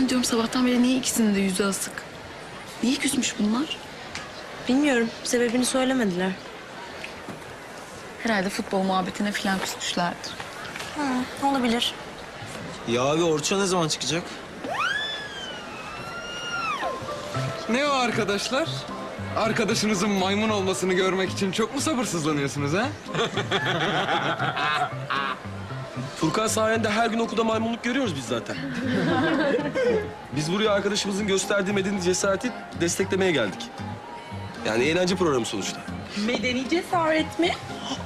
Ben diyorum sabahtan beri niye ikisinin de yüzü asık? Niye küsmüş bunlar? Bilmiyorum. Sebebini söylemediler. Herhalde futbol muhabbetine falan küsmüşlerdir. Hı, olabilir. Ya abi Orça ne zaman çıkacak? Ne o arkadaşlar? Arkadaşınızın maymun olmasını görmek için çok mu sabırsızlanıyorsunuz ha? Furkan sayende her gün okulda maymunluk görüyoruz biz zaten. biz buraya arkadaşımızın gösterdiği medeni cesareti desteklemeye geldik. Yani eğlence programı sonuçta. Medeni cesaret mi?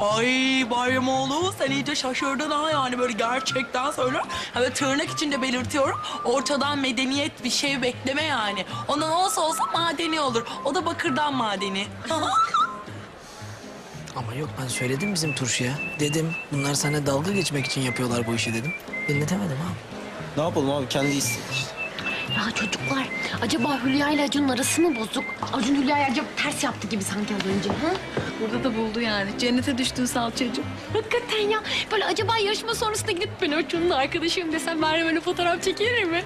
Ay Bayramoğlu sen iyice şaşırdın ha yani böyle gerçekten söylüyorum. Ha böyle tırnak içinde belirtiyorum. Ortadan medeniyet bir şey bekleme yani. Ondan olsa olsa madeni olur. O da bakırdan madeni. Ama yok ben söyledim bizim turşuya. Dedim bunlar sana dalga geçmek için yapıyorlar bu işi dedim. Dinletemedim abi. Ne yapalım abi kendi istedi işte. Ya çocuklar, acaba Hülya ile Acun'un arası mı bozuk? Acun Hülya'ya acaba ters yaptı gibi sanki az önce. Ha? Burada da buldu yani. Cennete düştün salçacığım. Hakikaten ya. Böyle acaba yarışma sonrasında gidip ben Acun'un arkadaşıyım desem bari böyle fotoğraf çekilir mi?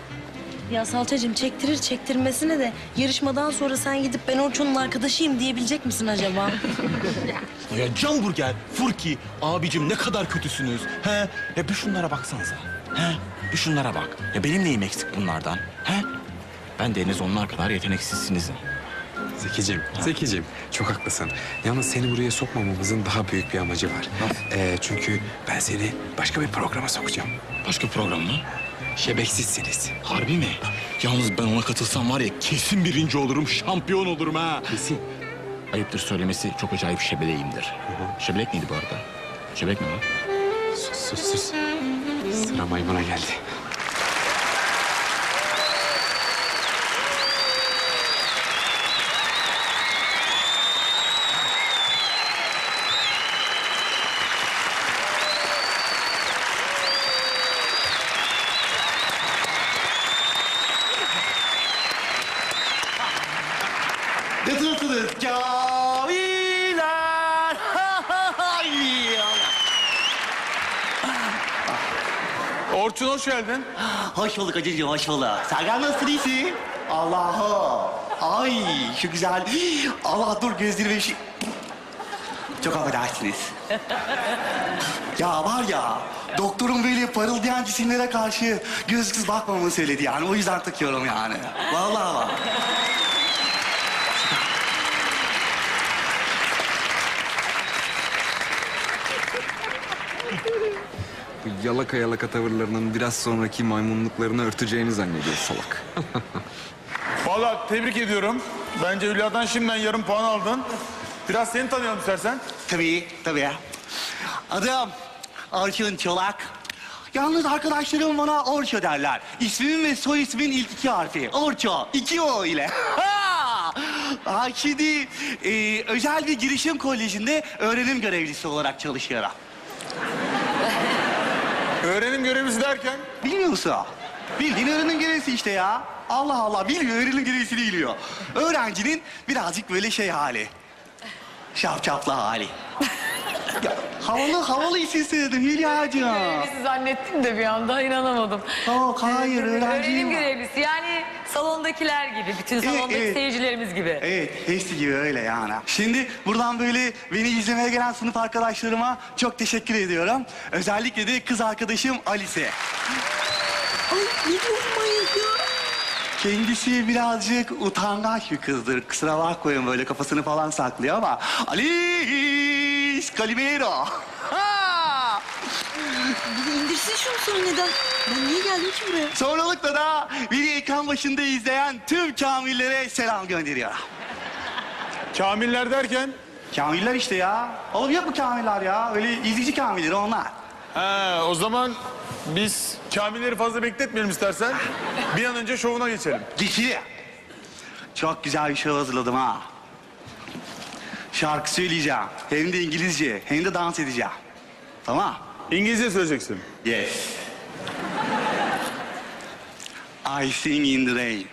Ya Salçacığım çektirir çektirmesine de yarışmadan sonra sen gidip ben Orçun'un arkadaşıyım diyebilecek misin acaba? Ya Can Burger, Furki, abicim ne kadar kötüsünüz. He? Ya bir şunlara baksanıza. He? Bir şunlara bak. Ya benim neyim eksik bunlardan? He? Ben de en az onlar kadar yeteneksizsinizim. Zekicim, Zekicim çok haklısın. Yalnız seni buraya sokmamamızın daha büyük bir amacı var. Ee, çünkü ben seni başka bir programa sokacağım. Başka program mı? Şebeksizsiniz. Harbi mi? Yalnız ben ona katılsam var ya kesin birinci olurum, şampiyon olurum ha. Kesin. Ayıptır söylemesi çok acayip şebeleyimdir. Şebelek neydi bu arada? Şebelek mi lan? Sus sus sus. Sıra maymuna geldi. Orçun hoş geldin. hoş bulduk Acıcığım, hoş bulduk. Sergen nasılsın, iyisin? Allah'ım. Ay şu güzel. Allah dur gözlerime şu... Çok affedersiniz. ya var ya, doktorun böyle parıldayan cisimlere karşı gözsüz bakmamı söyledi yani. O yüzden takıyorum yani. Vallahi bak. Bu yalaka yalaka tavırlarının biraz sonraki maymunluklarını örteceğini zannediyor salak. Vallahi tebrik ediyorum. Bence Hülya'dan şimdiden yarım puan aldın. Biraz seni tanıyalım istersen. Tabii, tabii. Adım Orçun Çolak. Yalnız arkadaşlarım bana Orço derler. İsmimin ve soy ismin ilk iki harfi. Orço. iki O ile. Ha! Ha, şimdi e, özel bir girişim kolejinde öğrenim görevlisi olarak çalışıyorum. Öğrenim görevlisi derken Bilmiyor musun? Bildiğin öğrenim görevlisi işte ya. Allah Allah bilmiyor, öğrenim görevlisini biliyor. Öğrencinin birazcık böyle şey hali. Şapşaplı hali. Ya, havalı, havalı isim söyledim Hülya'cığım. Sizi zannettim de bir anda inanamadım. Yok, hayır, öğrenciyim. Öğrenim görevlisi yani salondakiler gibi, bütün salondaki evet. seyircilerimiz gibi. Evet, hepsi gibi öyle yani. Şimdi buradan böyle beni izlemeye gelen sınıf arkadaşlarıma çok teşekkür ediyorum. Özellikle de kız arkadaşım Alice. Ay ne diyorsun ya? Kendisi birazcık utangaç bir kızdır. Kusura bakmayın böyle kafasını falan saklıyor ama... Alice Calimero. Ha! İndirsin şunu sonra neden? Ben niye geldim ki buraya? Sonralıkla da beni ekran başında izleyen tüm kamillere selam gönderiyorum. Kamiller derken Kamiller işte ya. Oğlum yok mu kamiller ya? Öyle izleyici kamilleri onlar. He, o zaman biz Kamilleri fazla bekletmeyelim istersen. Bir an önce şovuna geçelim. Geçi. Çok güzel bir şey hazırladım ha. Şarkı söyleyeceğim. Hem de İngilizce, hem de dans edeceğim. Tamam. İngilizce söyleyeceksin. Yes. I sing in the rain.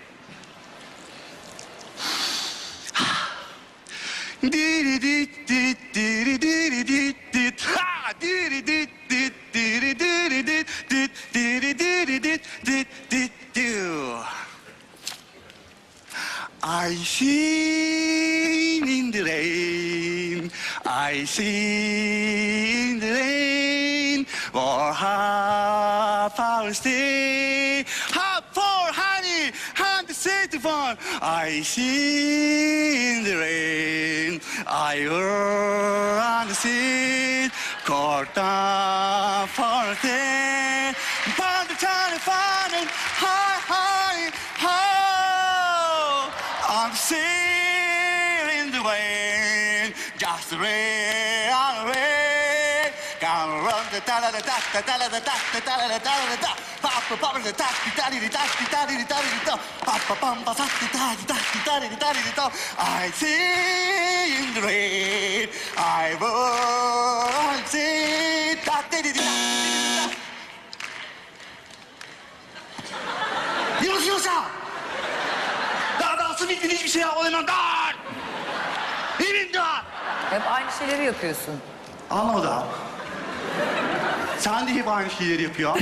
Diri dit dit diri diri dit dit ha diri dit dit diri diri dit dit diri diri dit dit dit diu. I sing Hij zien rain, war ha fausti, Hop for honey, hand city for. I see the rain, I run sit, corta forte, but the telephone, high, high, high. I'm seeing. Ray, Ray, can run tala the tack, the tala the tack, the tala the tala the tack, pop the pop the tack, the tally the tack, the tally the tally the tack, pop the pump the the tack, the tack, the tally the tally the tack. I see in the rain, I will see that the the tack. よろしいましただだすみってにしみせやおれなんだいいんだ hep aynı şeyleri yapıyorsun. Anlamadım. Sen de hep aynı şeyleri yapıyor.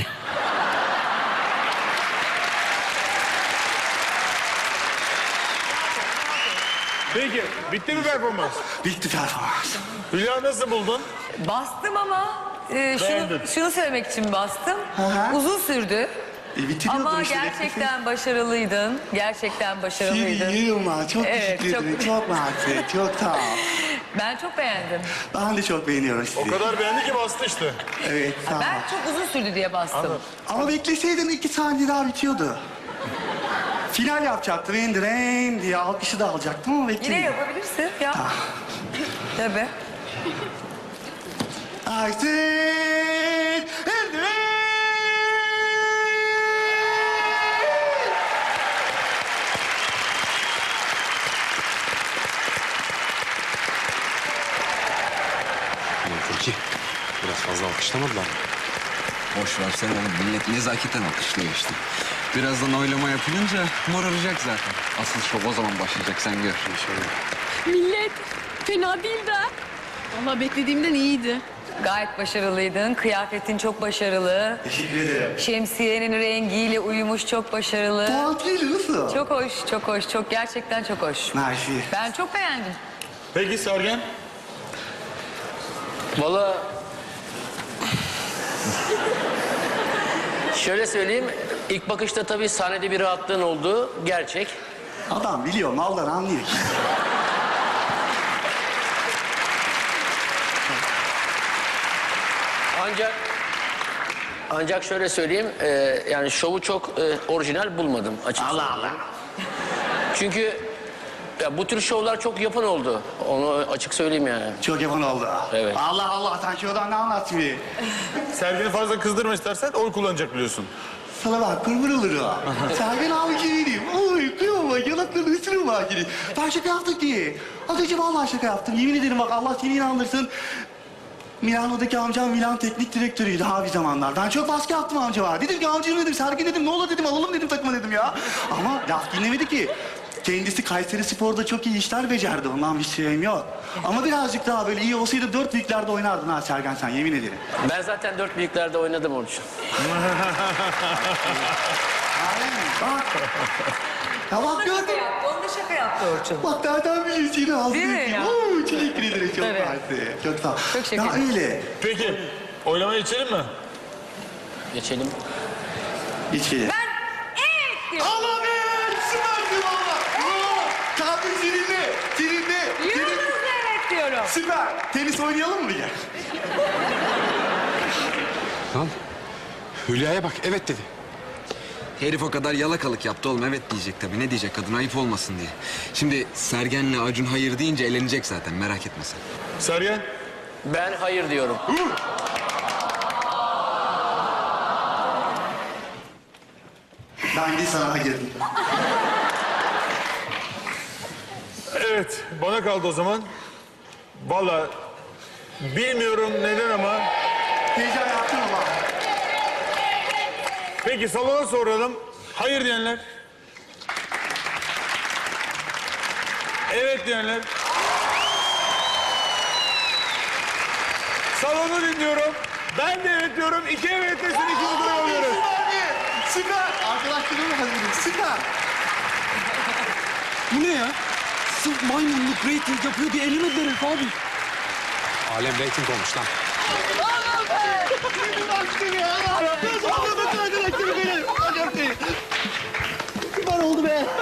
Peki bitti mi performans? Bitti performans. Hülya nasıl buldun? Bastım ama e, Beğendin. şunu, şunu söylemek için bastım. hı. Uzun sürdü. E, bitiriyordum Ama işte. gerçekten başarılıydın. Gerçekten başarılıydın. Seni Yılmaz. Çok Evet, teşekkür çok- ederim. Çok mersi. Çok sağ ol. Ben çok beğendim. Ben de çok beğeniyorum sizi. O kadar beğendi ki bastı işte. Evet sağ ol. Ben çok uzun sürdü diye bastım. Ama bekleseydin iki saniye daha bitiyordu. Final yapacaktım. Rain diye alkışı da alacaktım ama bekledim. Yine yapabilirsin ya. Tabii. I said in the rain. Ulan Furki biraz fazla alkışlamadılar mı? Boş versene oğlum. Millet nezaketen alkışlıyor işte. Birazdan oylama yapılınca moraracak zaten. Asıl şov o zaman başlayacak sen gör. Millet fena değil de. Valla beklediğimden iyiydi. Gayet başarılıydın. Kıyafetin çok başarılı. Teşekkür ederim. Şemsiyenin rengiyle uyumuş çok başarılı. Değil nasıl? Çok hoş, çok hoş. Çok gerçekten çok hoş. Mersi. Ben çok beğendim. Peki Sergen? Valla şöyle söyleyeyim. ilk bakışta tabii sahnede bir rahatlığın olduğu gerçek. Adam biliyor maldan anlıyor. Ancak ancak şöyle söyleyeyim. e, yani şovu çok e, orijinal bulmadım açıkçası. Allah Allah. Çünkü ya bu tür şovlar çok yapın oldu. Onu açık söyleyeyim yani. Çok yapan oldu. Evet. Allah Allah sen şuradan ne anlat bir. Sergen'i fazla kızdırma istersen oy kullanacak biliyorsun. Sana bak kurban olurum. Sergen abi gibiydim. Oy kıyama yanaklarını ısırırım bak gibi. Ben şaka yaptık diye. Az önce vallahi şaka yaptım. Yemin ederim bak Allah seni inandırsın. Milano'daki amcam Milan teknik direktörüydü ha bir zamanlar. Ben çok baskı yaptım amcama. Dedim ki amcam dedim, Sergen dedim, ne olur dedim, alalım dedim takıma dedim ya. Ama laf dinlemedi ki. Kendisi Kayseri Spor'da çok iyi işler becerdi. Ondan bir şeyim yok. Ama birazcık daha böyle iyi olsaydı dört büyüklerde oynardın ha Sergen sen yemin ederim. Ben zaten dört büyüklerde oynadım Orçun. Bak. Ya bak gördün. Onu da şaka yaptı Orçun. Bak nereden biliyorsun yine ağzını Değil mi yıkayım. ya? Oo, teşekkür ederim çok Evet. mersi. Çok sağ ol. Çok Ya şeker. öyle. Peki oylamaya geçelim mi? Geçelim. Hiç gelir. Allah be! Süpersin valla! Bravo! Kalbim seninle, seninle. Yıldız evet diyorum. Süper. Tenis oynayalım mı gel? Lan Hülya'ya bak evet dedi. Herif o kadar yalakalık yaptı oğlum evet diyecek tabii. Ne diyecek kadın ayıp olmasın diye. Şimdi Sergen'le Acun hayır deyince elenecek zaten merak etme sen. Sergen? Ben hayır diyorum. Ben de sana girdim. Evet bana kaldı o zaman. Vallahi bilmiyorum neden ama. Heyecan yaptın ama. Peki salona soralım. Hayır diyenler. Evet diyenler. Salonu dinliyorum. Ben de evet diyorum. İki evet desin ikinci tura alıyoruz. Süper. Arkadaşlarım hazırım. Süper. Bu ne ya? Sırf maymunluk rating yapıyor diye elimediler herif abi. Alem reyting olmuş lan.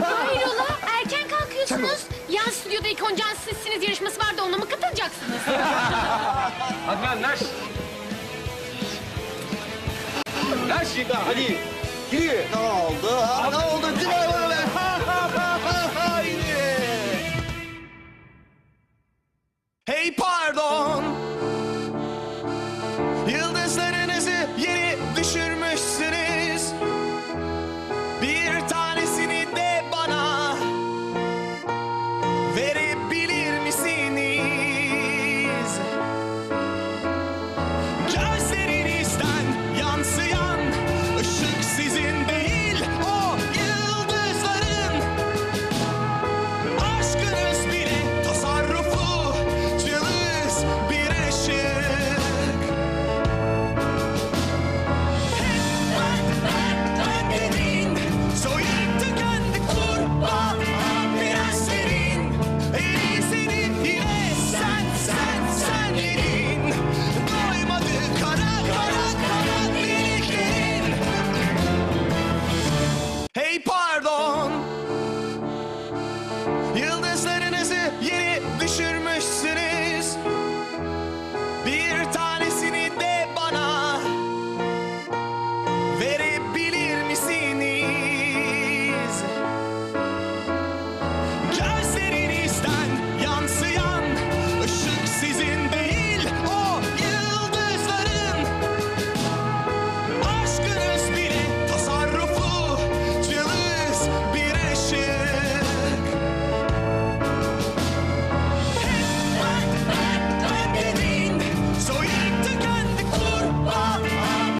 Hayrola erken kalkıyorsunuz. Yan stüdyoda ilk oncan sizsiniz yarışması vardı ona mı katılacaksınız? Hadi lan Naş. Naş hadi. Giriyor. Ne oldu? Ha, ne oldu? Cıvay perdón.